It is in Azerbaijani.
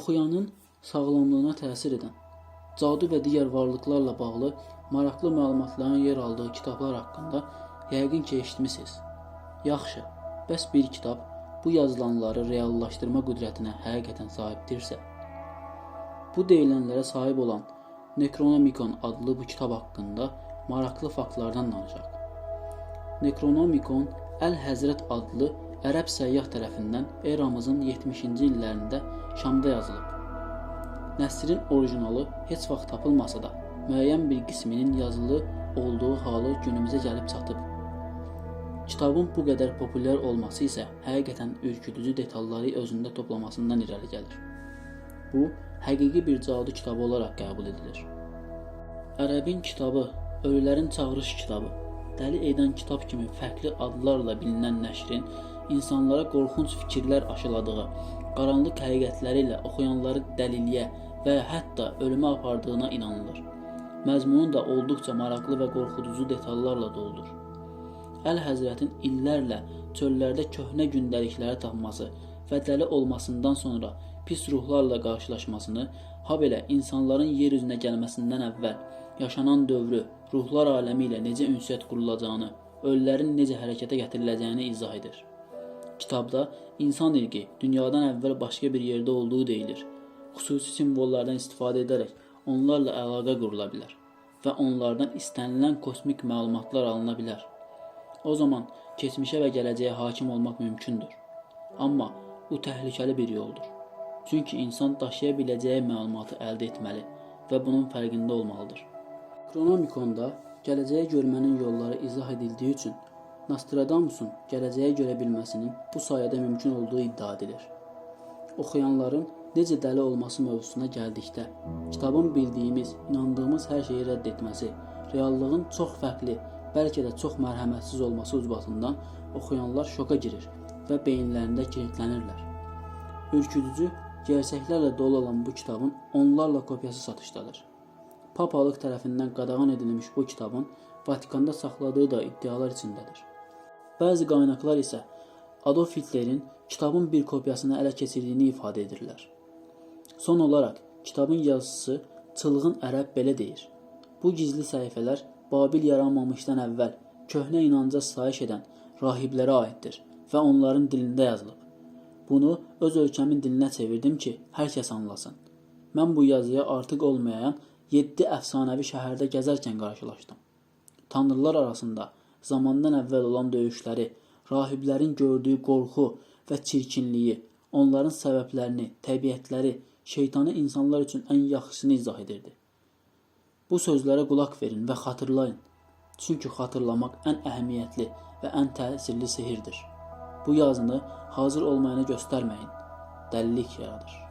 oxuyanın sağlamlığına təsir edən, cadu və digər varlıqlarla bağlı maraqlı məlumatların yer aldığı kitablar haqqında yəqin ki eşitmisiniz. Yaxşı, bəs bir kitab bu yazılanları reallaşdırma qüdrətinə həqiqətən sahibdirsə, bu deyilənlərə sahib olan Necronomicon adlı bu kitab haqqında maraqlı faktlardan danışaq. Necronomicon Əl-Həzrət adlı ərəb səyyah tərəfindən eramızın 70-ci illərində Şamda yazılıb. Nəsrin orijinalı heç vaxt tapılmasa da, müəyyən bir qisminin yazılı olduğu halı günümüzə gəlib çatıb. Kitabın bu qədər populyar olması isə həqiqətən ürküdücü detalları özündə toplamasından irəli gəlir. Bu, həqiqi bir cadu kitabı olaraq qəbul edilir. Ərəbin kitabı, ölülərin çağırış kitabı, dəli edən kitab kimi fərqli adlarla bilinən nəşrin insanlara qorxunc fikirlər aşıladığı, qaranlıq həqiqətləri ilə oxuyanları dəliliyə və hətta ölümə apardığına inanılır. Məzmunu da olduqca maraqlı və qorxuducu detallarla doludur. Əl-Həzrətin illərlə çöllərdə köhnə gündəlikləri tapması və dəli olmasından sonra pis ruhlarla qarşılaşmasını, habelə insanların yer üzünə gəlməsindən əvvəl yaşanan dövrü, ruhlar aləmi ilə necə ünsiyyət qurulacağını, ölülərin necə hərəkətə gətiriləcəyini izah edir. Kitabda insan irqi dünyadan əvvəl başqa bir yerdə olduğu deyilir. Xüsusi simvollardan istifadə edərək onlarla əlaqə qurula bilər və onlardan istənilən kosmik məlumatlar alına bilər. O zaman keçmişə və gələcəyə hakim olmaq mümkündür. Amma bu təhlükəli bir yoldur. Çünki insan daşıya biləcəyi məlumatı əldə etməli və bunun fərqində olmalıdır. Kronomikonda gələcəyi görmənin yolları izah edildiyi üçün Nostradamusun gələcəyi görə bilməsinin bu sayədə mümkün olduğu iddia edilir. Oxuyanların necə dəli olması mövzusuna gəldikdə, kitabın bildiyimiz, inandığımız hər şeyi rədd etməsi, reallığın çox fərqli, bəlkə də çox mərhəmətsiz olması ucbatından oxuyanlar şoka girir və beyinlərində kilitlənirlər. Ürküdücü gerçəklərlə dolu olan bu kitabın onlarla kopyası satışdadır. Papalıq tərəfindən qadağan edilmiş bu kitabın Vatikanda saxladığı da iddialar içindədir. Bəzi qaynaqlar isə Adolf Hitlerin kitabın bir kopyasını ələ keçirdiyini ifadə edirlər. Son olaraq kitabın yazısı çılğın ərəb belə deyir. Bu gizli səhifələr Babil yaranmamışdan əvvəl köhnə inanca sitayiş edən rahiblərə aiddir və onların dilində yazılıb. Bunu öz ölkəmin dilinə çevirdim ki, hər kəs anlasın. Mən bu yazıya artıq olmayan 7 əfsanəvi şəhərdə gəzərkən qarşılaşdım. Tanrılar arasında zamandan əvvəl olan döyüşləri, rahiblərin gördüyü qorxu və çirkinliyi, onların səbəblərini, təbiətləri, şeytanı insanlar üçün ən yaxşısını izah edirdi. Bu sözlərə qulaq verin və xatırlayın. Çünki xatırlamaq ən əhəmiyyətli və ən təsirli sehirdir. Bu yazını hazır olmayana göstərməyin. Dəlilik yaradır.